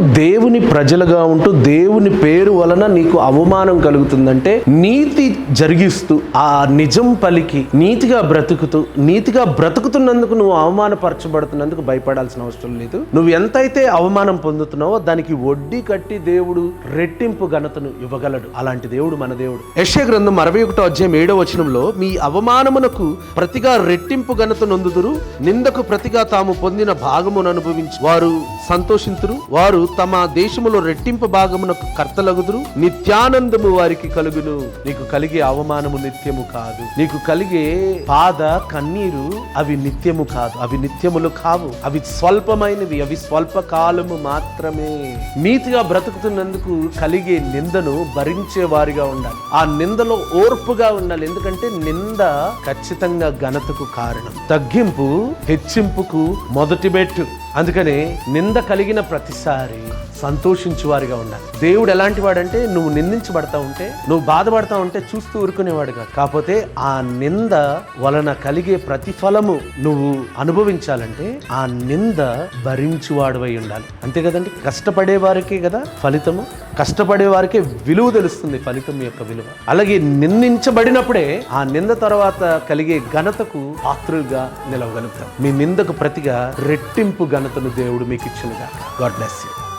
దేవుని ప్రజలుగా ఉంటూ దేవుని పేరు వలన నీకు అవమానం కలుగుతుందంటే నీతి జరిగిస్తూ ఆ నిజం పలికి నీతిగా బ్రతుకుతూ నీతిగా బ్రతుకుతున్నందుకు నువ్వు అవమానపరచబడుతున్నందుకు భయపడాల్సిన అవసరం లేదు. నువ్వు ఎంతైతే అవమానం పొందుతున్నావో దానికి వడ్డీ కట్టి దేవుడు రెట్టింపు ఘనతను ఇవ్వగలడు. అలాంటి దేవుడు మన దేవుడు. యశ్య గ్రంథం అరవై ఒకటో అధ్యాయం ఏడో వచనంలో మీ అవమానమునకు ప్రతిగా రెట్టింపు ఘనత నొందుదురు నిందకు ప్రతిగా తాము పొందిన భాగమును అనుభవించి. వారు సంతోషింతురు వారు తమ దేశములో రెట్టింపు భాగమునకు కర్తలగుదురు. నిత్యానందము వారికి కలుగును. నీకు కలిగే అవమానము నిత్యము కాదు. నీకు కలిగే బాధ కన్నీరు అవి నిత్యము కాదు. అవి నిత్యములు కావు. అవి స్వల్పమైనవి. అవి స్వల్ప కాలము మాత్రమే. నీతిగా బ్రతుకుతున్నందుకు కలిగే నిందను భరించే వారిగా ఉండాలి. ఆ నిందలో ఓర్పుగా ఉండాలి. ఎందుకంటే నింద ఖచ్చితంగా ఘనతకు కారణం. తగ్గింపు హెచ్చింపుకు మొదటి మెట్టు అందుకనే నింద కలిగిన ప్రతిసారి సంతోషించు వారిగా ఉండాలి. దేవుడు ఎలాంటి వాడంటే నువ్వు నిందించబడతా ఉంటే నువ్వు బాధపడతా ఉంటే చూస్తూ ఊరుకునేవాడు కాదు కాకపోతే ఆ నింద వలన కలిగే ప్రతిఫలము నువ్వు అనుభవించాలంటే ఆ నింద భరించువాడువై ఉండాలి. అంతే కదండి? కష్టపడే వారికే కదా ఫలితము. కష్టపడే వారికే విలువ తెలుస్తుంది ఫలితం యొక్క విలువ. అలాగే నిందించబడినప్పుడే ఆ నింద తర్వాత కలిగే ఘనతకు పాత్రులుగా నిలవగలుగుతాం. మీ నిందకు ప్రతిగా రెట్టింపుగా ఘనతను దేవుడు మీకు ఇచ్చినగా గాడ్ బ్లెస్ యూ